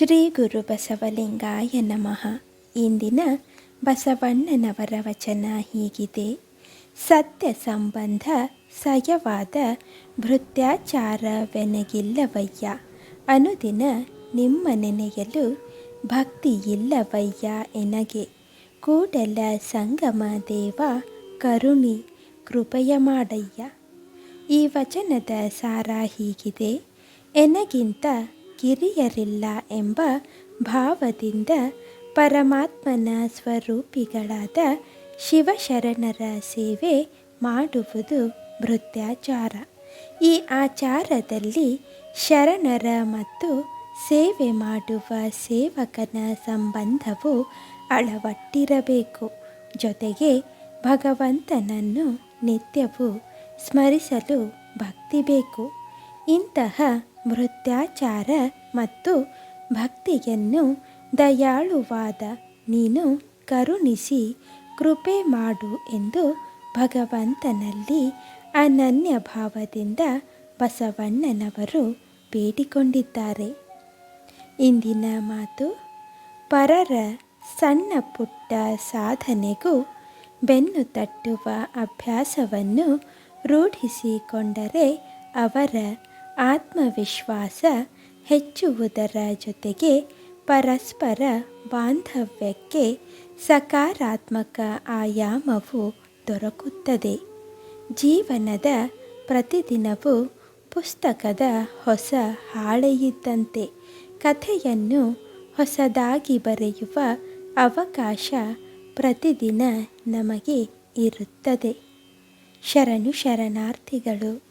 ಶ್ರೀ ಗುರು ಬಸವಲಿಂಗಾಯ ನಮಃ. ಇಂದಿನ ಬಸವಣ್ಣನವರ ವಚನ ಹೀಗಿದೆ. ಸತ್ಯ ಸಂಬಂಧ ಸಯವಾದ ಭೃತ್ಯಾಚಾರವೆನಗಿಲ್ಲವಯ್ಯ. ಅನುದಿನ ನಿಮ್ಮ ನೆನೆಯಲು ಭಕ್ತಿ ಇಲ್ಲವಯ್ಯ ಎನಗೆ. ಕೂಡಲ ಸಂಗಮ ದೇವ ಕರುಣಿ, ಕೃಪೆಯ ಮಾಡಯ್ಯ. ಈ ವಚನದ ಸಾರ ಹೀಗಿದೆ. ಎನಗಿಂತ ಕಿರಿಯರಿಲ್ಲ ಎಂಬ ಭಾವದಿಂದ ಪರಮಾತ್ಮನ ಸ್ವರೂಪಿಗಳಾದ ಶಿವಶರಣರ ಸೇವೆ ಮಾಡುವುದು ಭೃತ್ಯಾಚಾರ ಈ ಆಚಾರದಲ್ಲಿ ಶರಣರ ಮತ್ತು ಸೇವೆ ಮಾಡುವ ಸೇವಕನ ಸಂಬಂಧವು ಅಳವಟ್ಟಿರಬೇಕು. ಜೊತೆಗೆ ಭಗವಂತನನ್ನು ನಿತ್ಯವೂ ಸ್ಮರಿಸಲು ಭಕ್ತಿ ಬೇಕು. ಇಂತಹ ಭೃತ್ಯಾಚಾರ ಮತ್ತು ಭಕ್ತಿಯನ್ನು ದಯಾಳುವಾದ ನೀನು ಕರುಣಿಸಿ ಕೃಪೆ ಮಾಡು ಎಂದು ಭಗವಂತನಲ್ಲಿ ಅನನ್ಯ ಭಾವದಿಂದ ಬಸವಣ್ಣನವರು ಬೇಡಿಕೊಂಡಿದ್ದಾರೆ. ಇಂದಿನ ಮಾತು, ಪರರ ಸಣ್ಣ ಪುಟ್ಟ ಸಾಧನೆಗೂ ಬೆನ್ನು ತಟ್ಟುವ ಅಭ್ಯಾಸವನ್ನು ರೂಢಿಸಿಕೊಂಡರೆ ಅವರ ಆತ್ಮವಿಶ್ವಾಸ ಹೆಚ್ಚುವುದರ ಜೊತೆಗೆ ಪರಸ್ಪರ ಬಾಂಧವ್ಯಕ್ಕೆ ಸಕಾರಾತ್ಮಕ ಆಯಾಮವು ದೊರಕುತ್ತದೆ. ಜೀವನದ ಪ್ರತಿದಿನವೂ ಪುಸ್ತಕದ ಹೊಸ ಹಾಳೆಯಿದ್ದಂತೆ ಕಥೆಯನ್ನು ಹೊಸದಾಗಿ ಬರೆಯುವ ಅವಕಾಶ ಪ್ರತಿದಿನ ನಮಗೆ ಇರುತ್ತದೆ. ಶರಣು ಶರಣಾರ್ಥಿಗಳು